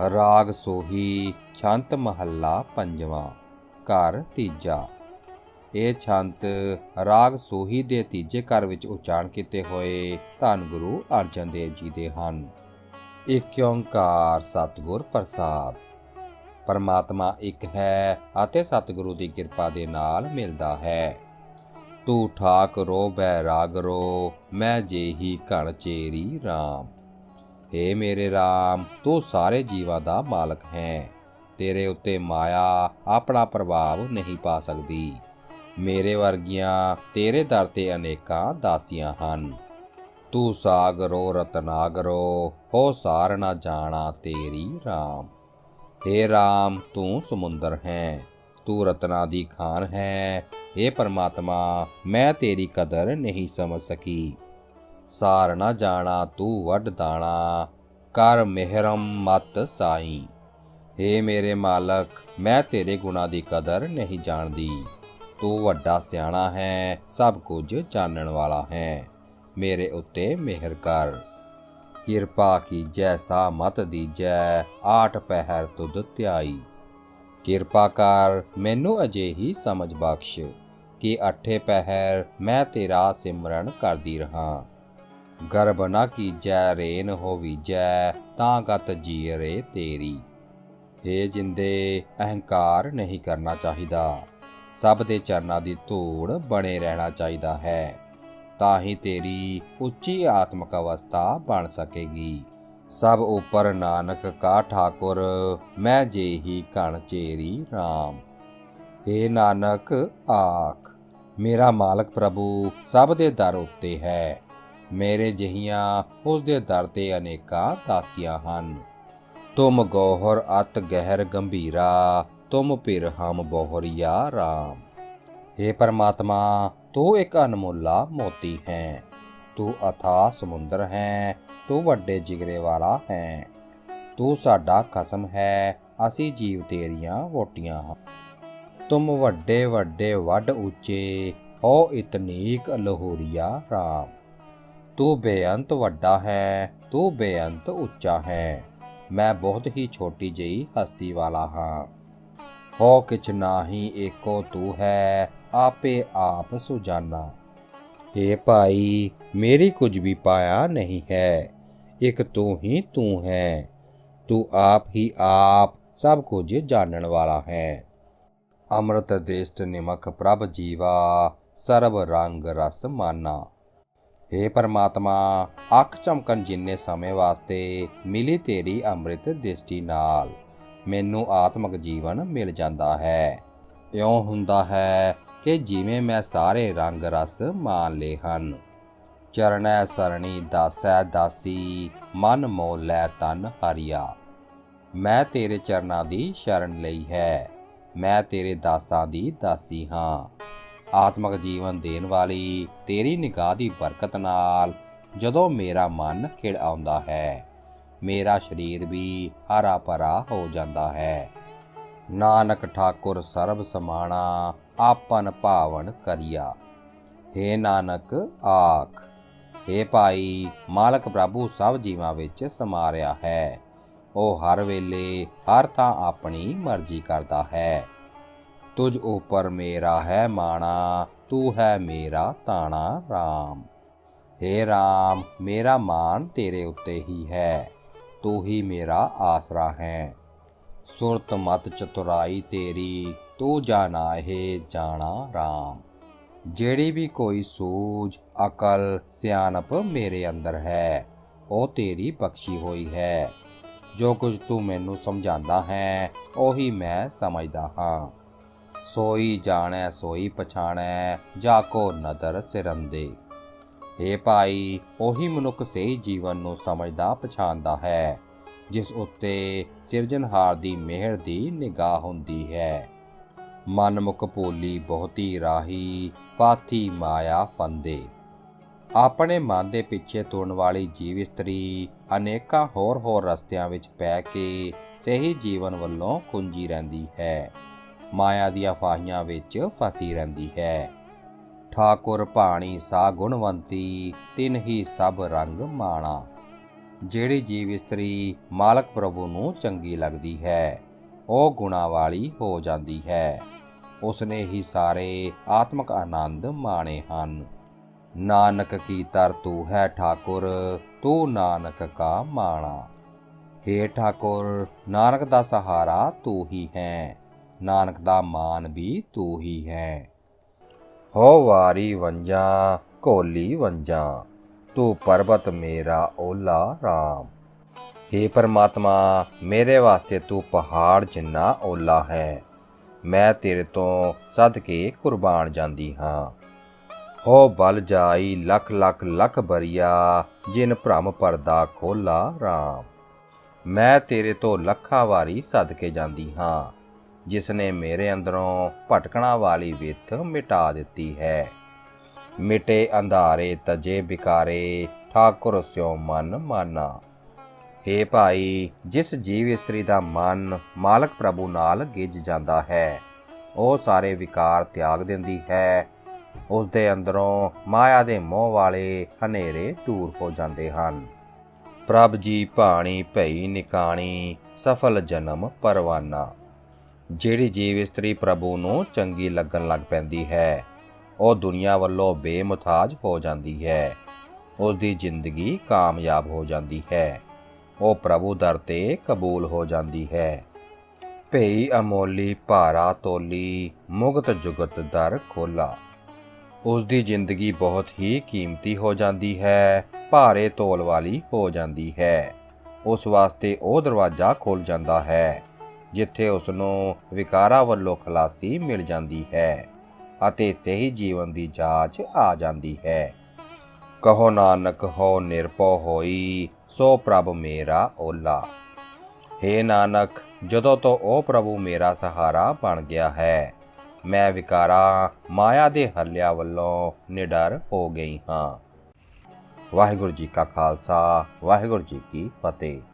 ਰਾਗ ਸੋਹੀ ਛੰਤ ਮਹੱਲਾ ਪੰਜਵਾਂ, ਘਰ ਤੀਜਾ। ਇਹ ਛੰਤ ਰਾਗ ਸੋਹੀ ਦੇ ਤੀਜੇ ਘਰ ਵਿੱਚ ਉਚਾਰਨ ਕੀਤੇ ਹੋਏ ਧੰਨ ਗੁਰੂ ਅਰਜਨ ਦੇਵ ਜੀ ਦੇ ਹਨ। ਇੱਕ ਓੰਕਾਰ ਸਤਿਗੁਰ ਪ੍ਰਸਾਦ। ਪਰਮਾਤਮਾ ਇੱਕ ਹੈ ਅਤੇ ਸਤਿਗੁਰੂ ਦੀ ਕਿਰਪਾ ਦੇ ਨਾਲ ਮਿਲਦਾ ਹੈ। ਤੂੰ ਠਾਕ ਰੋ ਬੈ ਰਾਗ ਰੋ, ਮੈਂ ਜੇਹੀ ਘਣ ਚੇਰੀ RAM ਏ ਮੇਰੇ RAM ਤੂੰ ਸਾਰੇ ਜੀਵਾਂ ਦਾ ਮਾਲਕ ਹੈ। ਤੇਰੇ ਉੱਤੇ ਮਾਇਆ ਆਪਣਾ ਪ੍ਰਭਾਵ ਨਹੀਂ ਪਾ ਸਕਦੀ। ਮੇਰੇ ਵਰਗੀਆਂ ਤੇਰੇ ਦਰ ਤੇ ਅਨੇਕਾਂ ਦਾਸੀਆਂ ਹਨ। ਤੂੰ ਸਾਗਰੋ, ਰਤਨਾਗਰੋ, ਹੋ ਸਾਰ ਨਾ ਜਾਣਾ ਤੇਰੀ RAM ਹੇ RAM ਤੂੰ ਸਮੁੰਦਰ ਹੈ, ਤੂੰ ਰਤਨਾ ਦੀ ਖਾਨ ਹੈ। हे ਪਰਮਾਤਮਾ, ਮੈਂ ਤੇਰੀ ਕਦਰ ਨਹੀਂ ਸਮਝ ਸਕੀ। ਸਾਰ ਨਾ ਜਾਣਾ, ਤੂੰ ਵੱਡ ਦਾਣਾ। ਕਰ ਮਿਹਰਮ ਮਤ ਸਾਈ। हे ਮੇਰੇ ਮਾਲਕ, ਮੈਂ ਤੇਰੇ ਗੁਣਾ ਦੀ ਕਦਰ ਨਹੀਂ ਜਾਣਦੀ। ਤੂੰ ਵੱਡਾ ਸਿਆਣਾ ਹੈ, ਸਭ ਕੁਝ ਜਾਣਨ ਵਾਲਾ ਹੈ। ਮੇਰੇ ਉੱਤੇ ਮਿਹਰ ਕਰ। ਕਿਰਪਾ ਕੀਜੈ, ਸਾ ਮਤ ਦੀਜੈ, ਆਠ ਪਹਿਰ ਤੁਧ ਧਿਆਈ। ਕਿਰਪਾ ਕਰ, ਮੈਨੂੰ ਅਜਿਹੀ ਸਮਝ ਬਖਸ਼ ਕਿ ਅਠੇ ਪਹਿਰ ਮੈਂ ਤੇਰਾ ਸਿਮਰਨ ਕਰਦੀ ਰਹਾ। ਗਰਭ ਨਾ ਕੀਜੈ, ਰੇਨ ਹੋਵੀਜੈ, ਤਾਂ ਗਤ ਜੀਰੇ ਤੇਰੀ। ਏ ਜਿੰਦੇ, ਅਹੰਕਾਰ ਨਹੀਂ ਕਰਨਾ ਚਾਹੀਦਾ। ਸਭ ਦੇ ਚਰਨਾਂ ਦੀ ਧੂੜ ਬਣੇ ਰਹਿਣਾ ਚਾਹੀਦਾ ਹੈ। ਤਾਂ ਹੀ ਤੇਰੀ ਉੱਚੀ ਆਤਮਿਕ ਅਵਸਥਾ ਬਣ ਸਕੇਗੀ। ਸਭ ਉਪਰ ਨਾਨਕ ਕਾ ਠਾਕੁਰ, ਮੈਂ ਜੇਹੀ ਕਣ ਚੇਰੀ RAM ਏ ਨਾਨਕ, ਆਖ, ਮੇਰਾ ਮਾਲਕ ਪ੍ਰਭੂ ਸਭ ਦੇ ਦਰ ਉੱਤੇ ਹੈ। ਮੇਰੇ ਜਹੀਆਂ ਉਸ ਦੇ ਦਰ ਤੇ ਅਨੇਕਾਂ ਦਾਸੀਆਂ ਹਨ। ਤੁਮ ਗੋਹਰ ਅਤ ਗਹਿਰ ਗੰਭੀਰਾ, ਤੁਮ ਪਿਰ ਹਮ ਬੋਹਰੀਆ RAM हे ਪਰਮਾਤਮਾ, ਤੂੰ ਇੱਕ ਅਨਮੋਲਾ ਮੋਤੀ ਹੈ। ਤੂੰ ਅਥਾ ਸਮੁੰਦਰ ਹੈ, ਤੂੰ ਵੱਡੇ ਜਿਗਰੇ ਵਾਲਾ ਹੈ। ਤੂੰ ਸਾਡਾ ਖਸਮ ਹੈ, ਅਸੀਂ ਜੀਵ ਤੇਰੀਆਂ ਵੋਟੀਆਂ ਹਾਂ। ਤੁਮ ਵੱਡੇ ਵੱਡੇ ਵੱਡ ਉੱਚੇ ਹੋ ਇਤਨੀਕ ਲਹੋਰੀਆ RAM ਤੂੰ ਬੇਅੰਤ ਵੱਡਾ ਹੈ, ਤੂੰ ਬੇਅੰਤ ਉੱਚਾ ਹੈ। ਮੈਂ ਬਹੁਤ ਹੀ ਛੋਟੀ ਜਿਹੀ ਹਸਤੀ ਵਾਲਾ ਹਾਂ। ਹੋ ਕਿਛ ਨਾਹੀ ਏਕੋ ਤੂੰ ਹੈ, ਆਪੇ ਆਪ ਸੁਜਾਨਾ। ਏ ਭਾਈ, ਮੇਰੀ ਕੁਝ ਵੀ ਪਾਇਆ ਨਹੀਂ ਹੈ, ਇੱਕ ਤੂੰ ਹੀ ਤੂੰ ਹੈ। ਤੂੰ ਆਪ ਹੀ ਆਪ ਸਭ ਕੁਝ ਜਾਣਨ ਵਾਲਾ ਹੈ। ਅੰਮ੍ਰਿਤ ਦੇਸ਼ਟ ਨਿਮਕ ਪ੍ਰਭ ਜੀਵਾ, ਸਰਬ ਰੰਗ ਰਸ ਮਾਨਾ। हे ਪਰਮਾਤਮਾ, ਅੱਖ ਚਮਕਣ ਜਿੰਨੇ ਸਮੇਂ ਵਾਸਤੇ ਮਿਲੀ ਤੇਰੀ ਅੰਮ੍ਰਿਤ ਦ੍ਰਿਸ਼ਟੀ ਨਾਲ, ਮੈਨੂੰ ਆਤਮਿਕ ਜੀਵਨ ਮਿਲ ਜਾਂਦਾ ਹੈ। ਇਉਂ ਹੁੰਦਾ ਹੈ ਕਿ ਜਿਵੇਂ ਮੈਂ ਸਾਰੇ ਰੰਗ ਰਸ ਮਾਣ ਲਏ ਹਨ। ਚਰਣੈ ਸਰਣੀ ਦਾਸੈ ਦਾਸੀ, ਮਨ ਮੋਲੈ ਤਨ ਹਰੀਆ। ਮੈਂ ਤੇਰੇ ਚਰਨਾਂ ਦੀ ਸ਼ਰਨ ਲਈ ਹੈ, ਮੈਂ ਤੇਰੇ ਦਾਸਾਂ ਦੀ ਦਾਸੀ ਹਾਂ। ਆਤਮਿਕ ਜੀਵਨ ਦੇਣ ਵਾਲੀ, ਤੇਰੀ ਨਿਗਾਹ ਦੀ ਬਰਕਤ ਨਾਲ ਜਦੋਂ ਮੇਰਾ ਮਨ ਖਿੜ ਆਉਂਦਾ ਹੈ, ਮੇਰਾ ਸਰੀਰ ਵੀ ਹਰਾ ਭਰਾ ਹੋ ਜਾਂਦਾ ਹੈ। ਨਾਨਕ ਠਾਕੁਰ ਸਰਬ ਸਮਾਣਾ, ਆਪਨ ਭਾਵਨ ਕਰਿਆ। हे ਨਾਨਕ, ਆਖ। हे ਭਾਈ, ਮਾਲਕ ਪ੍ਰਭੂ ਸਭ ਜੀਵਾਂ ਵਿੱਚ ਸਮਾ ਰਿਹਾ ਹੈ। ਉਹ ਹਰ ਵੇਲੇ, ਹਰ ਥਾਂ ਆਪਣੀ ਮਰਜ਼ੀ ਕਰਦਾ ਹੈ। ਤੁਝ ਉਪਰ ਮੇਰਾ ਹੈ ਮਾਣਾ, ਤੂੰ ਹੈ ਮੇਰਾ ਤਾਣਾ RAM हे RAM ਮੇਰਾ ਮਾਣ ਤੇਰੇ ਉੱਤੇ ਹੀ ਹੈ, ਤੂੰ ਹੀ ਮੇਰਾ ਆਸਰਾ ਹੈ। ਸੁਰਤ ਮਤ ਚਤੁਰਾਈ ਤੇਰੀ, ਤੂੰ ਜਾਣਾ ਹੈ ਜਾਣਾ RAM ਜਿਹੜੀ ਵੀ ਕੋਈ ਸੂਝ, ਅਕਲ, ਸਿਆਣਪ ਮੇਰੇ ਅੰਦਰ ਹੈ, ਉਹ ਤੇਰੀ ਬਖਸ਼ੀ ਹੋਈ ਹੈ। ਜੋ ਕੁਝ ਤੂੰ ਮੈਨੂੰ ਸਮਝਾਉਂਦਾ ਹੈ, ਉਹੀ ਮੈਂ ਸਮਝਦਾ ਹਾਂ। ਸੋਈ ਜਾਣੈ, ਸੋਈ ਪਛਾਣੈ, ਜਾ ਕੋ ਨਦਰ ਸਿਰੰਦੇ ਏ ਭਾਈ, ਉਹੀ ਮਨੁੱਖ ਸਹੀ ਜੀਵਨ ਨੂੰ ਸਮਝਦਾ, ਪਛਾਣਦਾ ਹੈ, ਜਿਸ ਉੱਤੇ ਸਿਰਜਣਹਾਰ ਦੀ ਮਿਹਰ ਦੀ ਨਿਗਾਹ ਹੁੰਦੀ ਹੈ। ਮਨਮੁਖ ਭੋਲੀ ਬਹੁਤੀ ਰਾਹੀ, ਪਾਥੀ ਮਾਇਆ ਫੰਦੇ। ਆਪਣੇ ਮਨ ਦੇ ਪਿੱਛੇ ਤੁਰਨ ਵਾਲੀ ਜੀਵ ਇਸਤਰੀ ਅਨੇਕਾਂ ਹੋਰ ਹੋਰ ਰਸਤਿਆਂ ਵਿੱਚ ਪੈ ਕੇ ਸਹੀ ਜੀਵਨ ਵੱਲੋਂ ਖੁੰਜੀ ਰਹਿੰਦੀ ਹੈ। ਮਾਇਆ ਦੀਆਂ ਫਾਹੀਆਂ ਵਿੱਚ ਫਸੀ ਰਹਿੰਦੀ ਹੈ। ਠਾਕੁਰ ਭਾਣੀ ਸਾ ਗੁਣਵੰਤੀ, ਤਿਨ ਹੀ ਸਭ ਰੰਗ ਮਾਣਾ। ਜਿਹੜੀ ਜੀਵ ਇਸਤਰੀ ਮਾਲਕ ਪ੍ਰਭੂ ਨੂੰ ਚੰਗੀ ਲੱਗਦੀ ਹੈ, ਉਹ ਗੁਣਾ ਵਾਲੀ ਹੋ ਜਾਂਦੀ ਹੈ। ਉਸਨੇ ਹੀ ਸਾਰੇ ਆਤਮਿਕ ਆਨੰਦ ਮਾਣੇ ਹਨ। ਨਾਨਕ ਕੀ ਤਰ ਤੂੰ ਹੈ ਠਾਕੁਰ, ਤੂੰ ਨਾਨਕ ਕਾ ਮਾਣਾ। ਹੇ ਠਾਕੁਰ, ਨਾਨਕ ਦਾ ਸਹਾਰਾ ਤੂੰ ਹੀ ਹੈ। ਨਾਨਕ ਦਾ ਮਾਨ ਵੀ ਤੂੰ ਹੀ ਹੈ। ਹੋ ਵਾਰੀ ਵੰਜਾਂ, ਕੋਲੀ ਵੰਜਾਂ, ਤੂੰ ਪਰਬਤ ਮੇਰਾ ਓਲਾ RAM हे ਪਰਮਾਤਮਾ, ਮੇਰੇ ਵਾਸਤੇ ਤੂੰ ਪਹਾੜ ਜਿੰਨਾ ਓਲਾ ਹੈ, ਮੈਂ ਤੇਰੇ ਤੋਂ ਸਦ ਕੇ ਕੁਰਬਾਨ ਜਾਂਦੀ ਹਾਂ। ਹੋ ਬਲ ਜਾਈ, ਲੱਖ ਲੱਖ ਲੱਖ ਬਰੀਆ, ਜਿਨ ਭ੍ਰਮ ਪਰਦਾ ਖੋਲਾ RAM ਮੈਂ ਤੇਰੇ ਤੋਂ ਲੱਖਾਂ ਵਾਰੀ ਸਦ ਕੇ ਜਾਂਦੀ ਹਾਂ ਜਿਸ ਨੇ ਮੇਰੇ ਅੰਦਰੋਂ ਭਟਕਣਾ ਵਾਲੀ ਵਿੱਥ ਮਿਟਾ ਦਿੱਤੀ ਹੈ। ਮਿਟੇ ਅੰਧਾਰੇ ਤਜੇ ਬਿਕਾਰੇ ਠਾਕੁਰ ਸਿਓ ਮਨ ਮਾਨਾ। ਹੇ ਭਾਈ, ਜਿਸ ਜੀਵ ਇਸਤਰੀ ਦਾ ਮਨ ਮਾਲਕ ਪ੍ਰਭੂ ਨਾਲ ਗਿੱਜ ਜਾਂਦਾ ਹੈ, ਉਹ ਸਾਰੇ ਵਿਕਾਰ ਤਿਆਗ ਦਿੰਦੀ ਹੈ। ਉਸ ਦੇ ਅੰਦਰੋਂ ਮਾਇਆ ਦੇ ਮੋਹ ਵਾਲੇ ਹਨੇਰੇ ਦੂਰ ਹੋ ਜਾਂਦੇ ਹਨ। ਪ੍ਰਭ ਜੀ ਭਾਣੀ ਭਈ ਨਿਕਾਣੀ, ਸਫਲ ਜਨਮ ਪਰਵਾਨਾ। ਜਿਹੜੀ ਜੀਵ ਇਸਤਰੀ ਪ੍ਰਭੂ ਨੂੰ ਚੰਗੀ ਲੱਗਣ ਲੱਗ ਪੈਂਦੀ ਹੈ, ਉਹ ਦੁਨੀਆ ਵੱਲੋਂ ਬੇਮੁਤਾਜ ਹੋ ਜਾਂਦੀ ਹੈ। ਉਸ ਦੀ ਜ਼ਿੰਦਗੀ ਕਾਮਯਾਬ ਹੋ ਜਾਂਦੀ ਹੈ। ਉਹ ਪ੍ਰਭੂ ਦਰ ਤੇ ਕਬੂਲ ਹੋ ਜਾਂਦੀ ਹੈ। ਭਈ ਅਮੋਲੀ ਭਾਰਾ ਤੋਲੀ ਮੁਗਤ ਜੁਗਤ ਦਰ ਖੋਲਾ। ਉਸ ਦੀ ਜ਼ਿੰਦਗੀ ਬਹੁਤ ਹੀ ਕੀਮਤੀ ਹੋ ਜਾਂਦੀ ਹੈ, ਭਾਰੇ ਤੋਲ ਵਾਲੀ ਹੋ ਜਾਂਦੀ ਹੈ। ਉਸ ਵਾਸਤੇ ਉਹ ਦਰਵਾਜ਼ਾ ਖੁੱਲ ਜਾਂਦਾ ਹੈ। ਜਿੱਥੇ ਉਸ ਨੂੰ ਵਿਕਾਰਾਂ ਵੱਲੋਂ ਖਲਾਸੀ ਮਿਲ ਜਾਂਦੀ ਹੈ ਅਤੇ ਸਹੀ ਜੀਵਨ ਦੀ ਜਾਂਚ ਆ ਜਾਂਦੀ ਹੈ। ਕਹੋ ਨਾਨਕ, ਹੋ ਨਿਰਭਉ ਹੋਈ, ਸੋ ਪ੍ਰਭ ਮੇਰਾ ਓਲਾ। ਹੇ ਨਾਨਕ, ਜਦੋਂ ਤੋਂ ਉਹ ਪ੍ਰਭੂ ਮੇਰਾ ਸਹਾਰਾ ਬਣ ਗਿਆ ਹੈ, ਮੈਂ ਵਿਕਾਰਾਂ, ਮਾਇਆ ਦੇ ਹੱਲਿਆ ਵੱਲੋਂ ਨਿਡਰ ਹੋ ਗਈ ਹਾਂ। ਵਾਹਿਗੁਰੂ ਜੀ ਕਾ ਖਾਲਸਾ, ਵਾਹਿਗੁਰੂ ਜੀ ਕੀ ਫਤਿਹ।